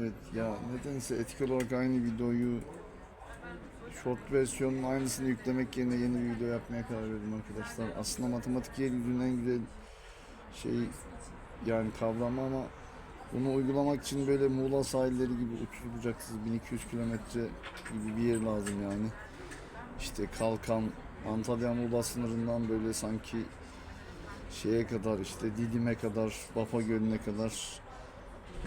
Evet ya nedense etik olarak aynı videoyu short versiyonun aynısını yüklemek yerine yeni bir video yapmaya karar verdim arkadaşlar. Aslında matematik yeryüzünün en güzel şey yani kavramı ama bunu uygulamak için böyle Muğla sahilleri gibi uçsuz bucaksız 1200 kilometre gibi bir yer lazım yani. İşte Kalkan, Antalya Muğla sınırından böyle sanki şeye kadar işte Didim'e kadar, Bafa Gölü'ne kadar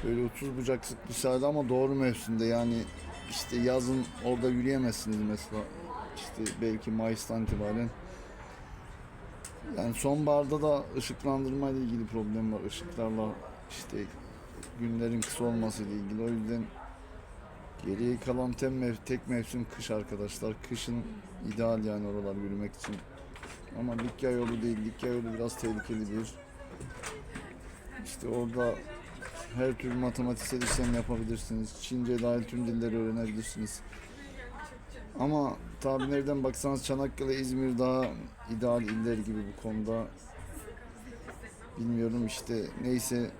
böyle uçsuz bucaksız sahil ama doğru mevsimde. Yani işte yazın orada yürüyemezsiniz mesela. İşte belki Mayıs'tan itibaren. Yani sonbaharda da ışıklandırma ile ilgili problem var. Işıklarla işte günlerin kısa olması ile ilgili. O yüzden geriye kalan tek, mev tek mevsim kış arkadaşlar. Kışın ideal yani oralar yürümek için. Ama Likya yolu değil. Likya yolu biraz tehlikeli bir işte orada her türlü matematiksel işlem yapabilirsiniz. Çince dahil tüm dilleri öğrenebilirsiniz. Ama tabi nereden baksanız Çanakkale, İzmir daha ideal iller gibi bu konuda. Bilmiyorum işte neyse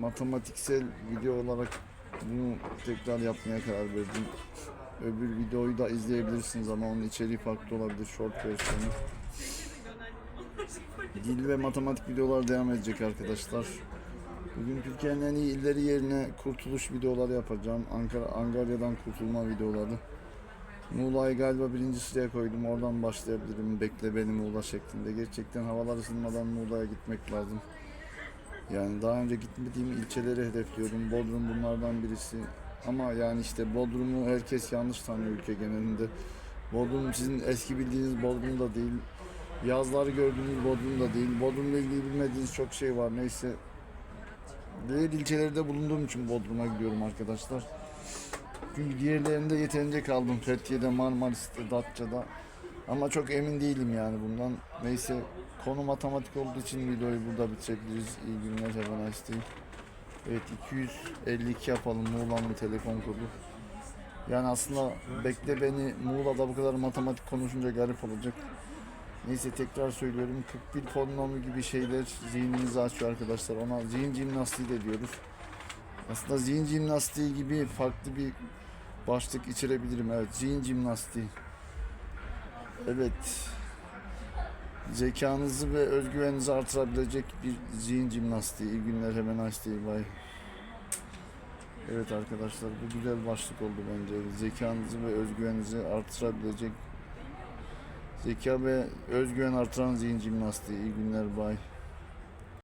matematiksel video olarak bunu tekrar yapmaya karar verdim. Öbür videoyu da izleyebilirsiniz ama onun içeriği farklı olabilir short versiyonu. Dil ve matematik videolar devam edecek arkadaşlar. Bugün Türkiye'nin en iyi illeri yerine kurtuluş videoları yapacağım. Ankara, Angarya'dan kurtulma videoları. Muğla'yı galiba birinci sıraya koydum. Oradan başlayabilirim. Bekle beni Muğla şeklinde. Gerçekten havalar ısınmadan Muğla'ya gitmek lazım. Yani daha önce gitmediğim ilçeleri hedefliyorum. Bodrum bunlardan birisi. Ama yani işte Bodrum'u herkes yanlış tanıyor ülke genelinde. Bodrum sizin eski bildiğiniz Bodrum da değil. Yazları gördüğünüz Bodrum da değil. Bodrum'la ilgili bilmediğiniz çok şey var. Neyse Diğer ilçelerde bulunduğum için Bodrum'a gidiyorum arkadaşlar. Çünkü diğerlerinde yeterince kaldım. Fethiye'de, Marmaris'te, Datça'da. Ama çok emin değilim yani bundan. Neyse konu matematik olduğu için videoyu burada bitirebiliriz. İyi günler, have nice. Evet 252 yapalım Muğla'nın telefon kodu. Yani aslında bekle beni Muğla'da bu kadar matematik konuşunca garip olacak. Neyse tekrar söylüyorum 41 polinomu gibi şeyler zihninizi açıyor arkadaşlar. Ona zihin jimnastiği de diyoruz. Aslında zihin jimnastiği gibi farklı bir başlık içerebilirim. Evet zihin jimnastiği. Evet. Zekanızı ve özgüveninizi artırabilecek bir zihin jimnastiği. İyi günler hemen açtı. Bye. Evet arkadaşlar bu güzel başlık oldu bence. Zekanızı ve özgüveninizi artırabilecek Zeka ve özgüven artıran zihin jimnastiği. İyi günler, bay.